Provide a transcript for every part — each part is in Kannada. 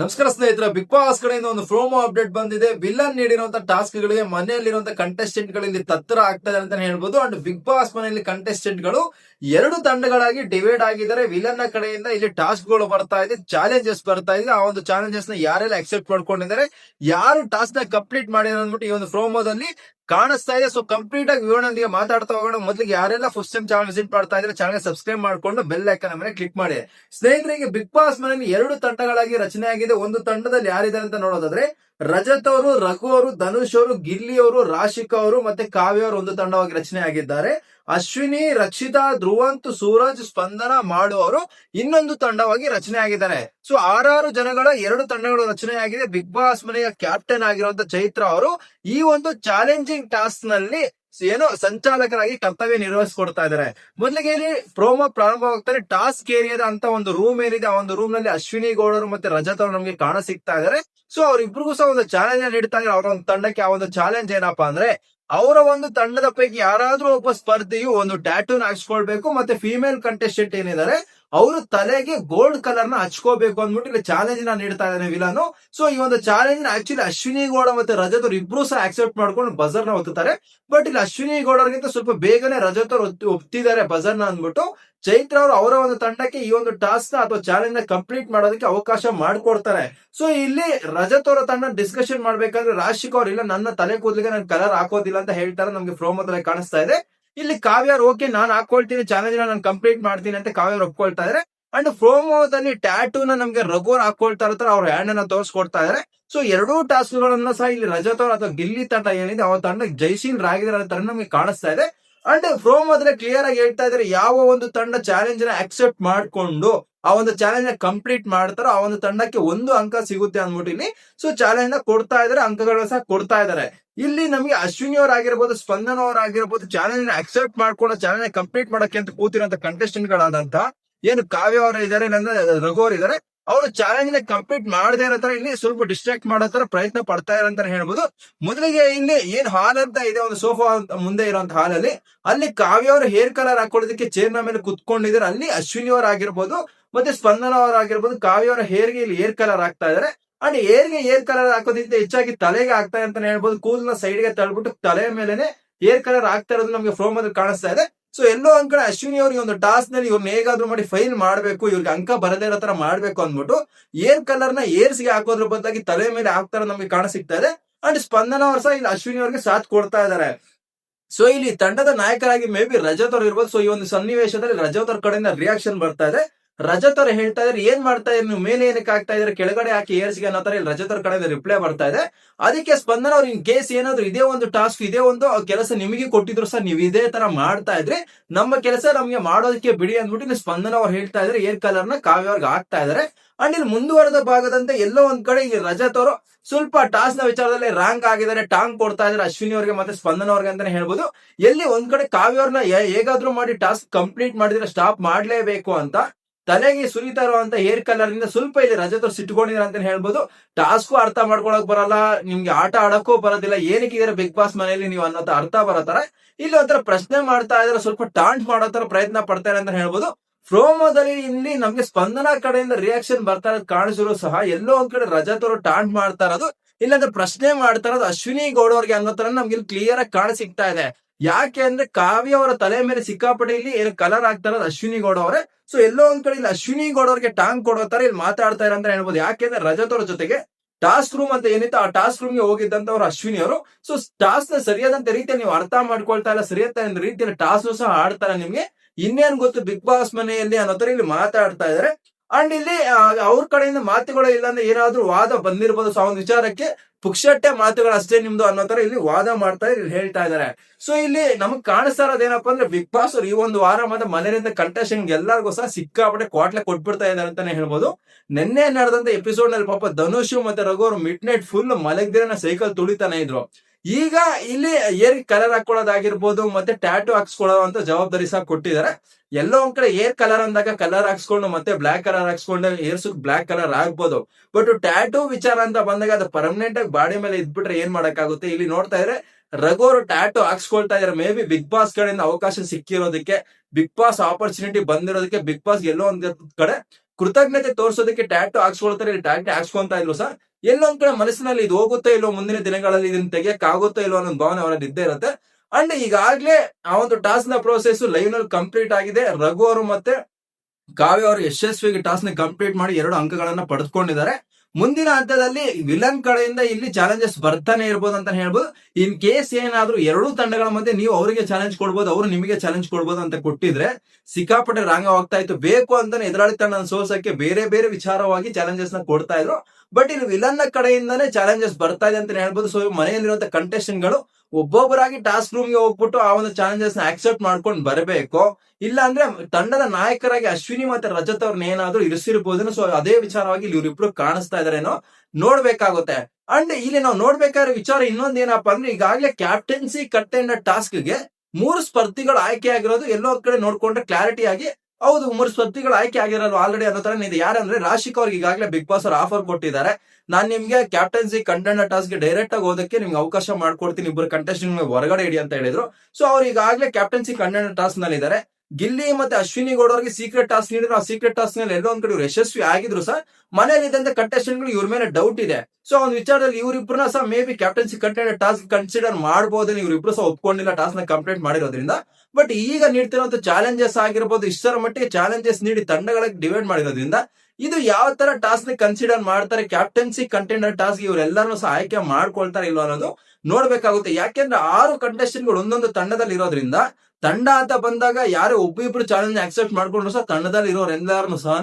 ನಮಸ್ಕಾರ ಸ್ನೇಹಿತರ ಬಿಗ್ ಬಾಸ್ ಕಡೆಯಿಂದ ಒಂದು ಪ್ರೋಮೋ ಅಪ್ಡೇಟ್ ಬಂದಿದೆ. ವಿಲನ್ ನೀಡಿರುವಂತ ಟಾಸ್ಕ್ ಗಳಿಗೆ ಮನೆಯಲ್ಲಿರುವಂತ ಕಂಟೆಸ್ಟೆಂಟ್ಗಳಲ್ಲಿ ತತ್ತರ ಆಗ್ತದೆ ಅಂತ ಹೇಳ್ಬೋದು. ಅಂಡ್ ಬಿಗ್ ಬಾಸ್ ಮನೆಯಲ್ಲಿ ಕಂಟೆಸ್ಟೆಂಟ್ಗಳು ಎರಡು ತಂಡಗಳಾಗಿ ಡಿವೈಡ್ ಆಗಿದ್ದಾರೆ. ವಿಲನ್ನ ಕಡೆಯಿಂದ ಇಲ್ಲಿ ಟಾಸ್ಕ್ಗಳು ಬರ್ತಾ ಇದೆ ಚಾಲೆಂಜಸ್ ಬರ್ತಾ ಇದೆ. ಆ ಒಂದು ಚಾಲೆಂಜಸ್ನ ಯಾರೆಲ್ಲ ಅಕ್ಸೆಪ್ಟ್ ಮಾಡ್ಕೊಂಡಿದ್ದಾರೆ, ಯಾರು ಟಾಸ್ಕ್ನ ಕಂಪ್ಲೀಟ್ ಮಾಡಿದ್ರು ಅಂದ್ಬಿಟ್ಟು ಈ ಒಂದು ಪ್ರೋಮೋದಲ್ಲಿ ಕಾಣಿಸ್ತಾ ಇದೆ. ಸೊ ಕಂಪ್ಲೀಟ್ ಆಗಿ ವಿವರಣೆಯೊಂದಿಗೆ ಮಾತಾಡ್ತಾ ಹೋಗೋಣ. ಮೊದಲಿಗೆ ಯಾರೆಲ್ಲ ಫಸ್ಟ್ ಟೈಮ್ ಚಾನಲ್ ವಿಸಿಟ್ ಮಾಡ್ತಾ ಇದ್ರೆ ಚಾನಲ್ ಸಬ್ಸ್ಕ್ರೈಬ್ ಮಾಡ್ಕೊಂಡು ಬೆಲ್ ಐಕನ್ ಮೇಲೆ ಕ್ಲಿಕ್ ಮಾಡಿ. ಸ್ನೇಹಿತರಿಗೆ ಬಿಗ್ ಬಾಸ್ ಮನೆಯಲ್ಲಿ ಎರಡು ತಂಡಗಳಾಗಿ ರಚನೆ ಆಗಿದೆ ಒಂದು ತಂಡದಲ್ಲಿ ಯಾರಿದ್ದಾರೆ ಅಂತ ನೋಡೋದಾದ್ರೆ ರಜತ್ ಅವರು ರಘು ಅವರು ಧನುಷ್ ಅವರು ಗಿಲ್ಲಿ ಅವರು ರಾಶಿಕಾ ಅವರು ಮತ್ತೆ ಕಾವ್ಯ ಅವರು ಒಂದು ತಂಡವಾಗಿ ರಚನೆ ಆಗಿದ್ದಾರೆ. ಅಶ್ವಿನಿ, ರಕ್ಷಿತಾ, ಧ್ರುವಂತ್, ಸೂರಜ್, ಸ್ಪಂದನ ಮಾಡುವವರು ಇನ್ನೊಂದು ತಂಡವಾಗಿ ರಚನೆ ಆಗಿದ್ದಾರೆ. ಸೊ ಆರಾರು ಜನಗಳ ಎರಡು ತಂಡಗಳು ರಚನೆ ಆಗಿದೆ. ಬಿಗ್ ಬಾಸ್ ಮನೆಯ ಕ್ಯಾಪ್ಟನ್ ಆಗಿರುವಂತ ಚೈತ್ರ ಅವರು ಈ ಒಂದು ಚಾಲೆಂಜಿಂಗ್ ಟಾಸ್ಕ್ನಲ್ಲಿ ಏನೋ ಸಂಚಾಲಕರಾಗಿ ಕರ್ತವ್ಯ ನಿರ್ವಹಿಸಿಕೊಡ್ತಾ ಇದ್ದಾರೆ. ಮೊದಲಿಗೆ ಇಲ್ಲಿ ಪ್ರೋಮೋ ಪ್ರಾರಂಭವಾಗ್ತಾರೆ ಟಾಸ್ಕ್ ಏರಿಯಾದ ಅಂತ ಒಂದು ರೂಮ್ ಏನಿದೆ, ಆ ಒಂದು ರೂಮ್ನಲ್ಲಿ ಅಶ್ವಿನಿ ಗೌಡರು ಮತ್ತೆ ರಜತ್ ಅವರು ನಮಗೆ ಕಾಣ ಸಿಗ್ತಾ ಇದ್ದಾರೆ. ಸೊ ಅವ್ರಿಬ್ರಿಗೂ ಸಹ ಒಂದು ಚಾಲೆಂಜ್ ನೀಡ್ತಾ ಇದ್ದಾರೆ. ಅವರ ಒಂದು ತಂಡಕ್ಕೆ ಆ ಒಂದು ಚಾಲೆಂಜ್ ಏನಪ್ಪಾ ಅಂದ್ರೆ, ಅವರ ಒಂದು ತಂಡದ ಪೈಕಿ ಯಾರಾದ್ರೂ ಒಬ್ಬ ಸ್ಪರ್ಧಿಯು ಒಂದು ಟ್ಯಾಟೂನ್ ಹಾಕ್ಸ್ಕೊಳ್ಬೇಕು, ಮತ್ತೆ ಫಿಮೇಲ್ ಕಂಟೆಸ್ಟೆಂಟ್ ಏನಿದ್ದಾರೆ ಅವರು ತಲೆಗೆ ಗೋಲ್ಡ್ ಕಲರ್ನ ಹಚ್ಕೋಬೇಕು ಅಂದ್ಬಿಟ್ಟು ಇಲ್ಲಿ ಚಾಲೆಂಜ್ನ ನೀಡ್ತಾ ಇದ್ದಾನೆ ವಿಲಾನು. ಸೊ ಈ ಒಂದು ಚಾಲೆಂಜ್ನ ಆಕ್ಚುಲಿ ಅಶ್ವಿನಿ ಗೌಡ ಮತ್ತೆ ರಜತ್ ಅವ್ರು ಇಬ್ರು ಸಹ ಆಕ್ಸೆಪ್ಟ್ ಮಾಡ್ಕೊಂಡು ಬಜರ್ನ ಒತ್ತಾರೆ ಬಟ್ ಇಲ್ಲಿ ಅಶ್ವಿನಿ ಗೌಡರ್ಗಿಂತ ಸ್ವಲ್ಪ ಬೇಗನೆ ರಜತ್ ಅವ್ರು ಒಪ್ತಿದ್ದಾರೆ ಬಜರ್ನ ಅಂದ್ಬಿಟ್ಟು. ಚೈತ್ರ ಅವರು ಅವರ ಒಂದು ತಂಡಕ್ಕೆ ಈ ಒಂದು ಟಾಸ್ಕ್ನ ಅಥವಾ ಚಾಲೆಂಜ್ನ ಕಂಪ್ಲೀಟ್ ಮಾಡೋದಕ್ಕೆ ಅವಕಾಶ ಮಾಡ್ಕೊಡ್ತಾರೆ. ಸೊ ಇಲ್ಲಿ ರಜತ್ ಅವರ ತಂಡ ಡಿಸ್ಕಷನ್ ಮಾಡ್ಬೇಕಾದ್ರೆ ರಾಶಿಕ್ ಅವ್ರು, ಇಲ್ಲ, ನನ್ನ ತಲೆ ಕೂದಲಿಗೆ ನಾನು ಕಲರ್ ಹಾಕೋದಿಲ್ಲ ಅಂತ ಹೇಳ್ತಾರೆ. ನಮ್ಗೆ ಪ್ರೋಮೋದಲ್ಲಿ ಕಾಣಿಸ್ತಾ ಇದೆ. ಇಲ್ಲಿ ಕಾವ್ಯಾರ್ ಓಕೆ, ನಾನು ಹಾಕೊಳ್ತೀನಿ ಚಾಲೆಂಜ್ ನಾನು ಕಂಪ್ಲೀಟ್ ಮಾಡ್ತೀನಿ ಅಂತ ಕಾವ್ಯಾರ್ ಒಪ್ಕೊಳ್ತಾ ಇದಾರೆ. ಅಂಡ್ ಪ್ರೋಮೋದಲ್ಲಿ ಟ್ಯಾಟೂ ನ ನಮ್ಗೆ ರಘುವರ್ ಹಾಕೊಳ್ತಾ ಇರ್ತಾರೆ ಅವ್ರ ಹ್ಯಾಂಡ್ ಅನ್ನ ತೋರಿಸ್ಕೊಡ್ತಾ ಇದಾರೆ. ಸೊ ಎರಡೂ ಟಾಸ್ಕ್ ಗಳನ್ನ ಸಹ ಇಲ್ಲಿ ರಜತ ಅಥವಾ ಗಿಲ್ಲಿ ತಂಡ ಏನಿದೆ ಅವ್ರ ತಂಡ ಜೈಸೀನ್ ರಾಗಿದಾರ ತಂಡ ನಮ್ಗೆ ಕಾಣಿಸ್ತಾ ಇದೆ. ಅಂಡ್ ಫ್ರೋಮ್ ಆದ್ರೆ ಕ್ಲಿಯರ್ ಆಗಿ ಹೇಳ್ತಾ ಇದ್ರೆ, ಯಾವ ಒಂದು ತಂಡ ಚಾಲೆಂಜ್ನ ಅಕ್ಸೆಪ್ಟ್ ಮಾಡ್ಕೊಂಡು, ಆ ಒಂದು ಚಾಲೆಂಜ್ನ ಕಂಪ್ಲೀಟ್ ಮಾಡ್ತಾರೋ, ಆ ಒಂದು ತಂಡಕ್ಕೆ ಒಂದು ಅಂಕ ಸಿಗುತ್ತೆ ಅಂದ್ಬಿಟ್ಟು ಇಲ್ಲಿ ಸೊ ಚಾಲೆಂಜ್ನ ಕೊಡ್ತಾ ಇದಾರೆ, ಅಂಕಗಳನ್ನ ಸಹ ಕೊಡ್ತಾ ಇದಾರೆ. ಇಲ್ಲಿ ನಮಗೆ ಅಶ್ವಿನಿ ಅವರಾಗಿರ್ಬೋದು ಸ್ಪಂದನ ಅವರಾಗಿರ್ಬೋದು ಚಾಲೆಂಜ್ನ ಅಕ್ಸೆಪ್ಟ್ ಮಾಡ್ಕೊಂಡು ಚಾಲೆಂಜ್ ಕಂಪ್ಲೀಟ್ ಮಾಡಕ್ಕೆ ಅಂತ ಕೂತಿರೋ ಕಂಟೆಸ್ಟೆಂಟ್ ಗಳಾದಂತ, ಏನು ಕಾವ್ಯ ಅವರ ಇದಾರೆ, ಇಲ್ಲಾಂದ್ರೆ ರಘು ಅವರು ಇದಾರೆ ಅವರು ಚಾಲೆಂಜ್ನ ಕಂಪ್ಲೀಟ್ ಮಾಡದೇ ಇರೋ ತರ ಇಲ್ಲಿ ಸ್ವಲ್ಪ ಡಿಸ್ಟ್ರಾಕ್ಟ್ ಮಾಡೋ ತರ ಪ್ರಯತ್ನ ಪಡ್ತಾ ಇರೋ ಅಂತ ಹೇಳ್ಬೋದು. ಮೊದಲಿಗೆ ಇಲ್ಲಿ ಏನ್ ಹಾಲ್ ಅಂತ ಇದೆ, ಒಂದು ಸೋಫಾ ಮುಂದೆ ಇರುವಂತ ಹಾಲ್ ಅಲ್ಲಿ ಅಲ್ಲಿ ಕಾವ್ಯ ಅವರು ಹೇರ್ ಕಲರ್ ಹಾಕೊಳ್ಳೋದಕ್ಕೆ ಚೇರ್ನ ಮೇಲೆ ಕುತ್ಕೊಂಡಿದ್ದಾರೆ. ಅಲ್ಲಿ ಅಶ್ವಿನಿ ಅವರ ಆಗಿರ್ಬೋದು, ಮತ್ತೆ ಸ್ಪಂದನ ಅವರ ಆಗಿರ್ಬೋದು, ಕಾವ್ಯ ಅವರ ಹೇರ್ಗೆ ಇಲ್ಲಿ ಏರ್ ಕಲರ್ ಹಾಕ್ತಾ ಇದಾರೆ ಅಂಡ್ ಏರ್ಗೆ ಏರ್ ಕಲರ್ ಹಾಕೋದ್ರಿಂದ ಹೆಚ್ಚಾಗಿ ತಲೆಗೆ ಆಗ್ತಾ ಅಂತ ಹೇಳ್ಬೋದು. ಕೂದಲ ಸೈಡ್ಗೆ ತಳ್ಬಿಟ್ಟು ತಲೆ ಮೇಲೆನೆ ಏರ್ ಕಲರ್ ಆಗ್ತಾ ಇರೋದು ನಮಗೆ ಅದ್ರ ಕಾಣಿಸ್ತಾ ಇದೆ. ಸೊ ಎಲ್ಲೋ ಒಂದ್ ಅಶ್ವಿನಿ ಅವ್ರಿಗೆ ಒಂದು ಟಾಸ್ಕ್ನಲ್ಲಿ ಇವ್ರನ್ನ ಹೇಗಾದ್ರೂ ಮಾಡಿ ಫೈಲ್ ಮಾಡ್ಬೇಕು, ಇವ್ರಿಗೆ ಅಂಕ ಬರದೇ ಇರೋ ತರ ಮಾಡ್ಬೇಕು ಅಂದ್ಬಿಟ್ಟು ಏರ್ ಕಲರ್ನ ಏರ್ಸ್ಗೆ ಹಾಕೋದ್ರ ಬದಲಾಗಿ ತಲೆ ಮೇಲೆ ಹಾಕ್ತಾರ ನಮಗೆ ಕಾಣಿಸ್ತಾ ಇದೆ. ಅಂಡ್ ಸ್ಪಂದನ ಅವ್ರ ಸಹ ಇಲ್ಲಿ ಅಶ್ವಿನಿ ಅವ್ರಿಗೆ ಸಾಥ್ ಕೊಡ್ತಾ ಇದಾರೆ. ಸೊ ಇಲ್ಲಿ ತಂಡದ ನಾಯಕರಾಗಿ ಮೇ ಬಿ ರಜತ್ ಅವ್ರು ಇರ್ಬೋದು. ಸೊ ಈ ಒಂದು ಸನ್ನಿವೇಶದಲ್ಲಿ ರಜತ್ ಅವ್ರ ಕಡೆಯಿಂದ ರಿಯಾಕ್ಷನ್ ಬರ್ತಾ ಇದೆ. ರಜತ್ ಅವ್ರು ಹೇಳ್ತಾ ಇದ್ರೆ, ಏನ್ ಮಾಡ್ತಾ ಇದ್ರೆ, ನೀವು ಮೇಲೆ ಏನಕ್ಕೆ ಆಗ್ತಾ ಇದ್ರೆ, ಕೆಳಗಡೆ ಹಾಕಿ ಏರ್ಸ್ಗೆ ಅನ್ನೋ ತರ ಇಲ್ಲಿ ರಜತರ ಕಡೆ ರಿಪ್ಲೈ ಬರ್ತಾ ಇದೆ. ಅದಕ್ಕೆ ಸ್ಪಂದನ ಅವ್ರು ಇನ್ ಕೇಸ್ ಏನಾದ್ರು ಇದೇ ಒಂದು ಟಾಸ್ಕ್ ಇದೇ ಒಂದು ಕೆಲಸ ನಿಮಗೆ ಕೊಟ್ಟಿದ್ರು ಸರ್ ನೀವು ಇದೇ ತರ ಮಾಡ್ತಾ ಇದ್ರೆ. ನಮ್ಮ ಕೆಲಸ ನಮ್ಗೆ ಮಾಡೋದಕ್ಕೆ ಬಿಡಿ ಅಂದ್ಬಿಟ್ಟು ಇಲ್ಲಿ ಸ್ಪಂದನ ಅವ್ರು ಹೇಳ್ತಾ ಇದ್ರೆ, ಏರ್ ಕಲರ್ನ ಕಾವ್ಯ ಅವ್ರಿಗೆ ಹಾಕ್ತಾ ಇದಾರೆ. ಅಂಡ್ ಇಲ್ಲಿ ಮುಂದುವರೆದ ಭಾಗದಂತೆ ಎಲ್ಲೋ ಒಂದ್ ಕಡೆ ಇಲ್ಲಿ ರಜತ್ ಅವರು ಸ್ವಲ್ಪ ಟಾಸ್ನ ವಿಚಾರದಲ್ಲಿ ರ್ಯಾಂಕ್ ಆಗಿದ್ದಾರೆ, ಟಾಂಗ್ ಕೊಡ್ತಾ ಇದಾರೆ ಅಶ್ವಿನಿ ಅವ್ರಿಗೆ ಮತ್ತೆ ಸ್ಪಂದನ ಅವ್ರಿಗೆ ಅಂತಾನೆ ಹೇಳ್ಬೋದು. ಎಲ್ಲಿ ಒಂದ್ ಕಡೆ ಕಾವ್ಯ ಅವ್ರನ್ನ ಹೇಗಾದ್ರೂ ಮಾಡಿ ಟಾಸ್ಕ್ ಕಂಪ್ಲೀಟ್ ಮಾಡಿದ್ರೆ ಸ್ಟಾಪ್ ಮಾಡ್ಲೇಬೇಕು ಅಂತ ತಲೆಗೆ ಸುರಿತಾ ಇರುವಂತ ಹೇರ್ ಕಲರಿಂದ ಸ್ವಲ್ಪ ಇಲ್ಲಿ ರಜೆ ಸಿಟ್ಕೊಂಡಿದ್ದಾರೆ ಅಂತ ಹೇಳ್ಬೋದು. ಟಾಸ್ಕು ಅರ್ಥ ಮಾಡ್ಕೊಳಕ್ ಬರಲ್ಲ, ನಿಮ್ಗೆ ಆಟ ಆಡಕ್ಕೂ ಬರೋದಿಲ್ಲ, ಏನಕ್ಕೆ ಇದರ ಬಿಗ್ ಬಾಸ್ ಮನೆಯಲ್ಲಿ ನೀವು ಅನ್ನೋ ಅರ್ಥ ಬರತ್ತಾರ ಇಲ್ಲಿ ಒಂಥರ ಪ್ರಶ್ನೆ ಮಾಡ್ತಾ ಇದ್ರೆ ಸ್ವಲ್ಪ ಟಾಂಟ್ ಮಾಡೋ ತರ ಪ್ರಯತ್ನ ಪಡ್ತಾರೆ ಅಂತ ಹೇಳ್ಬೋದು. ಪ್ರೋಮೋದಲ್ಲಿ ಇಲ್ಲಿ ನಮ್ಗೆ ಸ್ಪಂದನ ಕಡೆಯಿಂದ ರಿಯಾಕ್ಷನ್ ಬರ್ತಾ ಇರೋದು ಕಾಣಿಸಿದ್ರು ಸಹ, ಎಲ್ಲೋ ಒಂದ್ ಕಡೆ ರಜಾ ತೋರು ಟಾಂಟ್ ಮಾಡ್ತಾ ಇರೋದು. ಇಲ್ಲಾಂದ್ರೆ ಪ್ರಶ್ನೆ ಮಾಡ್ತಾ ಇರೋದು ಅಶ್ವಿನಿ ಗೌಡ ಅವ್ರಿಗೆ ಅನ್ನೋ ತರ ನಮ್ಗೆ ಇಲ್ಲಿ ಕ್ಲಿಯರ್ ಆಗಿ ಕಾಣ ಸಿಗ್ತಾ ಇದೆ. ಯಾಕೆ ಅಂದ್ರೆ ಕಾವ್ಯ ಅವರ ತಲೆ ಮೇಲೆ ಸಿಕ್ಕಾಪಟ್ಟೆ ಇಲ್ಲಿ ಏನು ಕಲರ್ ಆಗ್ತಾ ಅಶ್ವಿನಿ ಗೌಡ ಅವರೇ. ಸೊ ಎಲ್ಲೋ ಒಂದ್ ಕಡೆ ಇಲ್ಲಿ ಅಶ್ವಿನಿ ಗೌಡ ಅವ್ರಿಗೆ ಟಾಂಗ್ ಕೊಡೋ ತರ ಇಲ್ಲಿ ಮಾತಾಡ್ತಾ ಅಂತ ಹೇಳ್ಬೋದು. ಯಾಕೆಂದ್ರೆ ರಜತ್ ಅವರ ಜೊತೆಗೆ ಟಾಸ್ಕ್ ರೂಮ್ ಅಂತ ಏನಿತ್ತು, ಆ ಟಾಸ್ಕ್ ರೂಮ್ಗೆ ಹೋಗಿದ್ದಂತ ಅವ್ರು ಅಶ್ವಿನಿ ಅವರು. ಸೊ ಟಾಸ್ಕ್ನ ಸರಿಯಾದಂತ ರೀತಿಯಲ್ಲಿ ನೀವು ಅರ್ಥ ಮಾಡ್ಕೊಳ್ತಾ ಇಲ್ಲ ಸರಿಯಾದ ರೀತಿಯಲ್ಲಿ ಟಾಸ್ಕ್ ಸಹ ಆಡ್ತಾರೆ ನಿಮ್ಗೆ. ಇನ್ನೇನ್ ಗೊತ್ತು, ಬಿಗ್ ಬಾಸ್ ಮನೆಯಲ್ಲಿ ಅನ್ನೋ ತರ ಇಲ್ಲಿ ಮಾತಾಡ್ತಾ ಇದಾರೆ ಅಂಡ್ ಇಲ್ಲಿ ಅವ್ರ ಕಡೆಯಿಂದ ಮಾತುಗಳು ಇಲ್ಲ ಅಂದ್ರೆ ಏನಾದ್ರೂ ವಾದ ಬಂದಿರ್ಬೋದು ಸೊ ಒಂದು ವಿಚಾರಕ್ಕೆ. ಪುಕ್ಷಟ್ಟೆ ಮಾತುಗಳು ಅಷ್ಟೇ ನಿಮ್ದು ಅನ್ನೋ ತರ ಇಲ್ಲಿ ವಾದ ಮಾಡ್ತಾ ಇಲ್ಲಿ ಹೇಳ್ತಾ ಇದಾರೆ. ಸೊ ಇಲ್ಲಿ ನಮಗ್ ಕಾಣಿಸ್ತಾ ಇರೋದೇನಪ್ಪ ಅಂದ್ರೆ ಬಿಗ್ ಬಾಸ್ ಅವ್ರು ಈ ಒಂದು ವಾರ ಮತ್ತೆ ಮನೆಯಿಂದ ಕಂಟೆಸ್ಟೆಂಟ್ ಎಲ್ಲರಿಗೂ ಸಹ ಸಿಕ್ಕಾಪಟ್ಟೆ ಕ್ವಾಟ್ಲೆ ಕೊಟ್ಬಿಡ್ತಾ ಇದಾರೆ ಅಂತಾನೆ ಹೇಳ್ಬೋದು. ನಿನ್ನೆ ನಡೆದಂತ ಎಪಿಸೋಡ್ನಲ್ಲಿ ಪಾಪ ಧನುಷ್ ಮತ್ತೆ ರಘು ಅವರು ಮಿಡ್ ನೈಟ್ ಫುಲ್ ಮಲಗ್ದಿರನ ಸೈಕಲ್ ತುಳಿತಾನೆ ಇದ್ರು. ಈಗ ಇಲ್ಲಿ ಏರ್ ಕಲರ್ ಹಾಕೊಳ್ಳೋದಾಗಿರ್ಬೋದು, ಮತ್ತೆ ಟ್ಯಾಟು ಹಾಕ್ಸ್ಕೊಳ್ಳೋ ಅಂತ ಜವಾಬ್ದಾರಿ ಸಹ ಕೊಟ್ಟಿದ್ದಾರೆ. ಎಲ್ಲೋ ಒಂದ್ ಕಡೆ ಏರ್ ಕಲರ್ ಅಂದಾಗ ಕಲರ್ ಹಾಕ್ಸ್ಕೊಂಡು, ಮತ್ತೆ ಬ್ಲಾಕ್ ಕಲರ್ ಹಾಕ್ಸ್ಕೊಂಡು ಏರ್ಸ್ ಬ್ಲಾಕ್ ಕಲರ್ ಆಗ್ಬೋದು. ಬಟ್ ಟ್ಯಾಟೂ ವಿಚಾರ ಅಂತ ಬಂದಾಗ ಅದು ಪರ್ಮನೆಂಟ್ ಆಗಿ ಬಾಡಿ ಮೇಲೆ ಇದ್ಬಿಟ್ರೆ ಏನ್ ಮಾಡಕ್ಕಾಗುತ್ತೆ? ಇಲ್ಲಿ ನೋಡ್ತಾ ಇದ್ರೆ ರಘು ಅವರು ಟ್ಯಾಟು ಹಾಕ್ಸ್ಕೊಳ್ತಾ ಇದಾರೆ. ಮೇ ಬಿ ಬಿಗ್ ಬಾಸ್ ಕಡೆಯಿಂದ ಅವಕಾಶ ಸಿಕ್ಕಿರೋದಕ್ಕೆ ಬಿಗ್ ಬಾಸ್ ಆಪರ್ಚುನಿಟಿ ಬಂದಿರೋದಕ್ಕೆ ಬಿಗ್ ಬಾಸ್ ಎಲ್ಲೋ ಒಂದ್ ಕಡೆ ಕೃತಜ್ಞತೆ ತೋರಿಸೋದಕ್ಕೆ ಟ್ಯಾಟು ಹಾಕ್ಸ್ಕೊಳ್ತಾರೆ. ಟ್ಯಾಟು ಹಾಕ್ಸ್ಕೊಂತ ಇದ್ರು ಸರ್? ಎಲ್ಲೊಂದ್ ಕಡೆ ಮನಸ್ಸಿನಲ್ಲಿ ಇದು ಹೋಗುತ್ತೋ ಇಲ್ಲೋ ಮುಂದಿನ ದಿನಗಳಲ್ಲಿ ಇದನ್ನ ತೆಗಿಯಕ್ ಆಗುತ್ತೋ ಇಲ್ಲೋ ಅನ್ನೋ ಭಾವನೆ ಅವರಲ್ಲಿ ಇದ್ದೇ ಇರುತ್ತೆ. ಅಂಡ್ ಈಗಾಗ್ಲೇ ಆ ಒಂದು ಟಾಸ್ಕ್ನ ಪ್ರೋಸೆಸ್ ಲೈವ್ನಲ್ಲಿ ಕಂಪ್ಲೀಟ್ ಆಗಿದೆ. ರಘು ಅವರು ಮತ್ತೆ ಕಾವ್ಯ ಅವರು ಯಶಸ್ವಿಗೆ ಟಾಸ್ಕ್ನ ಕಂಪ್ಲೀಟ್ ಮಾಡಿ ಎರಡು ಅಂಕಗಳನ್ನ ಪಡೆದುಕೊಂಡಿದ್ದಾರೆ. ಮುಂದಿನ ಹಂತದಲ್ಲಿ ವಿಲನ್ ಕಡೆಯಿಂದ ಇಲ್ಲಿ ಚಾಲೆಂಜಸ್ ಬರ್ತಾನೆ ಇರ್ಬೋದು ಅಂತ ಹೇಳ್ಬೋದು. ಇನ್ ಕೇಸ್ ಏನಾದ್ರೂ ಎರಡೂ ತಂಡಗಳ ಮಧ್ಯೆ ನೀವು ಅವರಿಗೆ ಚಾಲೆಂಜ್ ಕೊಡ್ಬೋದು, ಅವರು ನಿಮಗೆ ಚಾಲೆಂಜ್ ಕೊಡ್ಬೋದು ಅಂತ ಕೊಟ್ಟಿದ್ರೆ ಸಿಕ್ಕಾಪಟ್ಟೆ ರಾಂಗ ಹೋಗ್ತಾ ಇತ್ತು. ಬೇಕು ಅಂತಾನೆ ಎದುರಾಳಿ ತಂಡ ಸೋಸಕ್ಕೆ ಬೇರೆ ಬೇರೆ ವಿಚಾರವಾಗಿ ಚಾಲೆಂಜಸ್ನ ಕೊಡ್ತಾ ಇದ್ರು. ಬಟ್ ಇಲ್ಲಿ ವಿಲನ್ ಕಡೆಯಿಂದಾನೇ ಚಾಲೆಂಜಸ್ ಬರ್ತಾ ಇದೆ ಅಂತ ಹೇಳ್ಬೋದು. ಸೊ ಮನೆಯಲ್ಲಿರುವಂತ ಕಂಟೆಸ್ಟೆಂಟ್ಗಳು ಒಬ್ಬೊಬ್ಬರಾಗಿ ಟಾಸ್ಕ್ ರೂಮ್ಗೆ ಹೋಗ್ಬಿಟ್ಟು ಆ ಒಂದು ಚಾಲೆಂಜಸ್ನ ಆಕ್ಸೆಪ್ಟ್ ಮಾಡ್ಕೊಂಡು ಬರಬೇಕು. ಇಲ್ಲ ಅಂದ್ರೆ ತಂಡದ ನಾಯಕರಾಗಿ ಅಶ್ವಿನಿ ಮತ್ತೆ ರಜತ್ ಅವ್ರನ್ನ ಏನಾದ್ರೂ ಇರಿಸಿರ್ಬೋದು ಸೊ ಅದೇ ವಿಚಾರವಾಗಿ ಇಲ್ಲಿ ಇವ್ರಿಬ್ರು ಕಾಣಿಸ್ತಾ ಇದಾರೇನೋ ನೋಡ್ಬೇಕಾಗುತ್ತೆ. ಅಂಡ್ ಇಲ್ಲಿ ನಾವು ನೋಡ್ಬೇಕಾದ್ರೆ ವಿಚಾರ ಇನ್ನೊಂದ್ ಏನಪ್ಪಾ ಅಂದ್ರೆ ಈಗಾಗಲೇ ಕ್ಯಾಪ್ಟನ್ಸಿ ಕಟ್ಟೆ ಟಾಸ್ಕ್ಗೆ ಮೂರು ಸ್ಪರ್ಧಿಗಳು ಆಯ್ಕೆ ಆಗಿರೋದು ಎಲ್ಲೋ ಕಡೆ ನೋಡ್ಕೊಂಡ್ರೆ ಕ್ಲಾರಿಟಿ ಆಗಿ ಹೌದು, ಮೂರು ಸ್ವತ್ತಿಗಳು ಆಯ್ಕೆ ಆಗಿರಲ್ಲ ಆಲ್ರೆಡಿ ಅನ್ನೋ ತರ ಇದೆ ಯಾರಂದ್ರೆ ರಾಶಿಕ್ ಅವ್ರಿಗೆ ಈಗಾಗಲೇ ಬಿಗ್ ಬಾಸ್ ಅವ್ರ ಆಫರ್ ಕೊಟ್ಟಿದ್ದಾರೆ. ನಾನ್ ನಿಮ್ಗೆ ಕ್ಯಾಪ್ಟನ್ಸಿ ಕಂಟೆಂಟ್ ಟಾಸ್ಕ್ಗೆ ಡೈರೆಕ್ಟ್ ಆಗಿ ಓದಕ್ಕೆ ನಿಮ್ಗೆ ಅವಕಾಶ ಮಾಡ್ಕೊಡ್ತೀನಿ. ಇಬ್ಬರು ಕಂಟೆಸ್ಟೆಂಟ್ ಹೊರಗಡೆ ಇಡಿ ಅಂತ ಹೇಳಿದ್ರು. ಸೊ ಅವ್ರು ಈಗಾಗಲೇ ಕ್ಯಾಪ್ಟನ್ಸಿ ಕಂಟೆಂಟ್ ಟಾಸ್ಕ್ನಲ್ಲಿ ಇದ್ದಾರೆ ಗಿಲ್ಲಿ ಮತ್ತೆ ಅಶ್ವಿನಿ ಗೌಡ ಅವ್ರಿಗೆ ಸೀಕ್ರೆಟ್ ಟಾಸ್ಕ್ ನೀಡಿದ್ರು ಆ ಸೀಕ್ರೆಟ್ ಟಾಸ್ಕ್ನಲ್ಲಿ ಎಲ್ಲೋ ಒಂದ್ ಕಡೆ ಇವ್ರು ಯಶಸ್ವಿ ಆಗಿದ್ರು ಸರ್. ಮನೇಲಿ ಇದ್ದಂತ ಗಳು ಇವ್ರ ಮೇಲೆ ಡೌಟ್ ಇದೆ. ಸೊ ಒಂದು ವಿಚಾರದಲ್ಲಿ ಇವರಿಬ್ಬರನ್ನ ಸಹ maybe captaincy content task consider ಮಾಡಬಹುದು ಇವ್ರಿಬ್ರು ಸಹ ಒಪ್ಕೊಂಡಿಲ್ಲ ಟಾಸ್ನ ಕಂಪ್ಲೀಟ್ ಮಾಡಿರೋದ್ರಿಂದ. ಬಟ್ ಈಗ ನೀಡ್ತಿರುವಂತ ಚಾಲೆಂಜಸ್ ಆಗಿರ್ಬೋದು, ಇಷ್ಟರ ಮಟ್ಟಿಗೆ ಚಾಲೆಂಜಸ್ ನೀಡಿ ತಂಡಗಳಿಗೆ ಡಿವೈಡ್ ಮಾಡಿರೋದ್ರಿಂದ ಇದು ಯಾವ ತರ ಟಾಸ್ಕ್ನ ಕನ್ಸಿಡರ್ ಮಾಡ್ತಾರೆ ಕ್ಯಾಪ್ಟನ್ಸಿ ಕಂಟೆಂಡರ್ ಟಾಸ್ಕ್ ಇವರೆಲ್ಲರೂ ಸಹ ಆಯ್ಕೆ ಮಾಡ್ಕೊಳ್ತಾರೆ ಇಲ್ವಾ ಅನ್ನೋದು ನೋಡ್ಬೇಕಾಗುತ್ತೆ. ಯಾಕೆಂದ್ರೆ ಆರು ಕಂಟೆಸ್ಟೆಂಟ್ಗಳು ಒಂದೊಂದು ತಂಡದಲ್ಲಿ ಇರೋದ್ರಿಂದ ತಂಡ ಅಂತ ಬಂದಾಗ ಯಾರು ಒಬ್ಬಿಬ್ರು ಚಾಲೆಂಜ್ ಅಕ್ಸೆಪ್ಟ್ ಮಾಡ್ಕೊಂಡ್ರು ಸಹ ತಂಡದಲ್ಲಿ ಇರೋರೆಲ್ಲರನ್ನು ಸಹ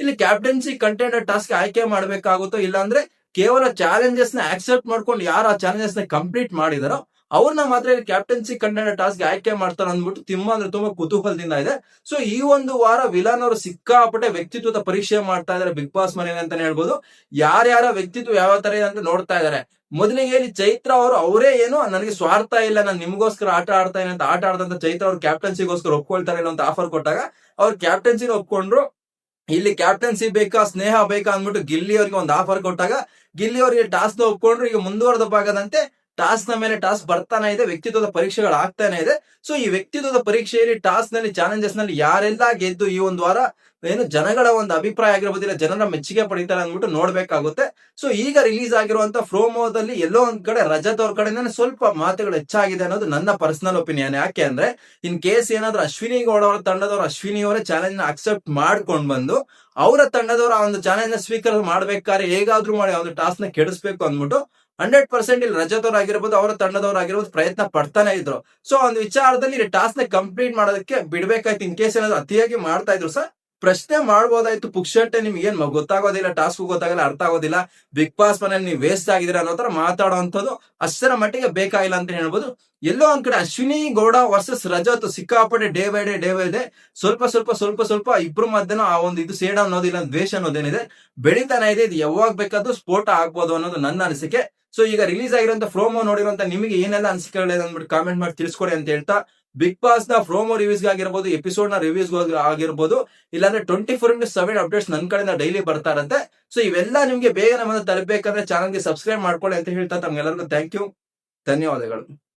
ಇಲ್ಲಿ ಕ್ಯಾಪ್ಟನ್ಸಿ ಕಂಟೆಂಡರ್ ಟಾಸ್ಕ್ ಆಯ್ಕೆ ಮಾಡ್ಬೇಕಾಗುತ್ತೋ ಇಲ್ಲಾಂದ್ರೆ ಕೇವಲ ಚಾಲೆಂಜಸ್ನ ಆಕ್ಸೆಪ್ಟ್ ಮಾಡ್ಕೊಂಡು ಯಾರು ಆ ಚಾಲೆಂಜಸ್ನ ಕಂಪ್ಲೀಟ್ ಮಾಡಿದಾರೋ ಅವ್ರನ್ನ ಮಾತ್ರ ಕ್ಯಾಪ್ಟನ್ಸಿ ಕಂಟೆಂಡರ್ ಟಾಸ್ಕ್ ಆಯ್ಕೆ ಮಾಡ್ತಾರೆ ಅಂದ್ಬಿಟ್ಟು ತುಂಬಾ ಅಂದ್ರೆ ತುಂಬಾ ಕುತೂಹಲದಿಂದ ಇದೆ. ಸೊ ಈ ಒಂದು ವಾರ ವಿಲಾನ್ ಅವರು ಸಿಕ್ಕಾಪಟ್ಟೆ ವ್ಯಕ್ತಿತ್ವದ ಪರೀಕ್ಷೆ ಮಾಡ್ತಾ ಇದಾರೆ ಬಿಗ್ ಬಾಸ್ ಮನೆ ಅಂತಾನೆ ಹೇಳ್ಬೋದು. ಯಾರ್ಯಾರ ವ್ಯಕ್ತಿತ್ವ ಯಾವ ತರ ಇದೆ ಅಂತ ನೋಡ್ತಾ ಇದಾರೆ. ಮೊದಲಿಗೆ ಇಲ್ಲಿ ಚೈತ್ರ ಅವರು, ಅವರೇ ಏನು, ನನಗೆ ಸ್ವಾರ್ಥ ಇಲ್ಲ, ನಾನು ನಿಮ್ಗೋಸ್ಕರ ಆಟ ಆಡ್ತಾ ಇಲ್ಲ ಅಂತ ಆಟ ಆಡ್ದಂತ ಚೈತ್ರ ಅವ್ರು ಕ್ಯಾಪ್ಟನ್ಸಿಗೋಸ್ಕರ ಒಪ್ಕೊಳ್ತಾರೆ ಅಂತ ಆಫರ್ ಕೊಟ್ಟಾಗ, ಅವ್ರು ಕ್ಯಾಪ್ಟನ್ಸಿನ ಒಪ್ಕೊಂಡ್ರು. ಇಲ್ಲಿ ಕ್ಯಾಪ್ಟನ್ಸಿ ಬೇಕಾ, ಸ್ನೇಹ ಬೇಕಾ ಅಂದ್ಬಿಟ್ಟು ಗಿಲ್ಲಿ ಅವರಿಗೆ ಒಂದು ಆಫರ್ ಕೊಟ್ಟಾಗ, ಗಿಲ್ಲಿ ಅವರಿಗೆ ಟಾಸ್ಕ್ ಒಪ್ಕೊಂಡ್ರು. ಈಗ ಮುಂದುವರೆದ ಭಾಗದಂತೆ ಟಾಸ್ಕ್ನ ಮೇಲೆ ಟಾಸ್ಕ್ ಬರ್ತಾನೆ ಇದೆ, ವ್ಯಕ್ತಿತ್ವದ ಪರೀಕ್ಷೆಗಳು ಆಗ್ತಾನೆ ಇದೆ. ಸೊ ಈ ವ್ಯಕ್ತಿತ್ವದ ಪರೀಕ್ಷೆಯಲ್ಲಿ ಟಾಸ್ಕ್ನಲ್ಲಿ ಚಾಲೆಂಜಸ್ನಲ್ಲಿ ಯಾರೆಲ್ಲ ಗೆದ್ದು ಈ ಒಂದು ವಾರ ಏನು ಜನಗಳ ಒಂದು ಅಭಿಪ್ರಾಯ ಆಗಿರ್ಬೋದಿಲ್ಲ ಜನರ ಮೆಚ್ಚುಗೆ ಪಡೀತಾರೆ ಅಂದ್ಬಿಟ್ಟು ನೋಡ್ಬೇಕಾಗುತ್ತೆ. ಸೊ ಈಗ ರಿಲೀಸ್ ಆಗಿರುವಂತ ಫ್ರೋಮೋದಲ್ಲಿ ಎಲ್ಲೋ ಒಂದ್ ಕಡೆ ರಜತ್ ಅವ್ರ ಕಡೆಯಿಂದ ಸ್ವಲ್ಪ ಮಾತುಗಳು ಹೆಚ್ಚಾಗಿದೆ ಅನ್ನೋದು ನನ್ನ ಪರ್ಸನಲ್ ಒಪಿನಿಯನ್ ಯಾಕೆ ಅಂದ್ರೆ ಇನ್ ಕೇಸ್ ಏನಾದ್ರು ಅಶ್ವಿನಿ ಗೌಡ ಅವರ ತಂಡದವರು ಅಶ್ವಿನಿ ಅವರೇ ಚಾಲೆಂಜ್ನ ಅಕ್ಸೆಪ್ಟ್ ಮಾಡ್ಕೊಂಡ್ ಬಂದು, ಅವರ ತಂಡದವರು ಆ ಒಂದು ಚಾಲೆಂಜ್ನ ಸ್ವೀಕಾರ ಮಾಡ್ಬೇಕಾದ್ರೆ ಹೇಗಾದ್ರೂ ಮಾಡಿ ಒಂದು ಟಾಸ್ಕ್ನ ಕೆಡಿಸ್ಬೇಕು ಅಂದ್ಬಿಟ್ಟು ಹಂಡ್ರೆಡ್ ಪರ್ಸೆಂಟ್ ಇಲ್ಲಿ ರಜತವ್ರು ಆಗಿರ್ಬೋದು, ಅವರ ತಂಡದವ್ರು ಆಗಿರ್ಬೋದು ಪ್ರಯತ್ನ ಪಡ್ತಾನೆ ಇದ್ರು. ಸೊ ಒಂದು ವಿಚಾರದಲ್ಲಿ ಟಾಸ್ಕ್ನ ಕಂಪ್ಲೀಟ್ ಮಾಡೋದಕ್ಕೆ ಬಿಡ್ಬೇಕಾಯ್ತು ಇನ್ ಕೇಸ್ ಏನಾದ್ರು ಅತಿಯಾಗಿ ಮಾಡ್ತಾ ಇದ್ರು ಸರ್? ಪ್ರಶ್ನೆ ಮಾಡ್ಬೋದಾಯ್ತು ಪುಕ್ಷಟ್ಟೆ ನಿಮ್ಗೆ ಏನ್ ಗೊತ್ತಾಗೋದಿಲ್ಲ ಟಾಸ್ಕ್ ಗೊತ್ತಾಗಲ್ಲ, ಅರ್ಥ ಆಗೋದಿಲ್ಲ ಬಿಗ್ ಬಾಸ್ ಮನೇಲಿ ನೀವು ವೇಸ್ಟ್ ಆಗಿದ್ದೀರಾ ಅನ್ನೋ ತರ ಮಾತಾಡುವಂಥದ್ದು ಅಷ್ಟರ ಮಟ್ಟಿಗೆ ಬೇಕಾಗಿಲ್ಲ ಅಂತ ಹೇಳ್ಬೋದು. ಎಲ್ಲೋ ಒಂದ್ ಕಡೆ ಅಶ್ವಿನಿ, ಗೌಡ ವರ್ಸಸ್ ರಜತ್, ಸಿಕ್ಕಾಪಟ್ಟೆ day by day day by day ಸ್ವಲ್ಪ ಸ್ವಲ್ಪ ಸ್ವಲ್ಪ ಸ್ವಲ್ಪ ಇಬ್ರು ಮಧ್ಯನೂ ಆ ಒಂದು ಇದು ಸೇಡ ಅನ್ನೋದಿಲ್ಲ, ದ್ವೇಷ ಅನ್ನೋದೇನಿದೆ. ಬೆಳಿತಾನೆ ಇದೆ, ಇದು ಯಾವಾಗ ಬೇಕಾದ್ರು ಸ್ಫೋಟ ಆಗ್ಬೋದು ಅನ್ನೋದು ನನ್ನ ಅನಿಸಿಕೆ. ಸೊ ಈಗ ರಿಲೀಸ್ ಆಗಿರುವಂತ ಪ್ರೋಮೋ ನೋಡಿರುವಂತ ನಿಮಗೆ ಏನೆಲ್ಲ ಅನಿಸಿಕೆಗಳಿದೆ ಅಂದ್ಬಿಟ್ಟು ಕಾಮೆಂಟ್ ಮಾಡಿ ತಿಳಿಸ್ಕೊಡಿ ಅಂತ ಹೇಳ್ತಾ ಬಿಗ್ ಬಾಸ್ನ ಪ್ರೋಮೋ ರಿವ್ಯೂಸ್ ಆಗಿರ್ಬೋದು ಎಪಿಸೋಡ್ನ ರಿವ್ಯೂಸ್ ಆಗಿರ್ಬೋದು, ಇಲ್ಲಾಂದ್ರೆ twenty four into seven updates ನನ್ನ ಕಡೆಯಿಂದ ಡೈಲಿ ಬರ್ತಾರಂತೆ. ಸೊ ಇವೆಲ್ಲ ನಿಮ್ಗೆ ಬೇಗ ನಮ್ಮನ್ನ ತಲುಪಬೇಕಂದ್ರೆ ಚಾನಲ್ಗೆ ಸಬ್ಸ್ಕ್ರೈಬ್ ಮಾಡ್ಕೊಳ್ಳಿ ಅಂತ ಹೇಳ್ತಾ ತಮ್ಗೆಲ್ಲರಿಗೂ ಥ್ಯಾಂಕ್ ಯು ಧನ್ಯವಾದಗಳು.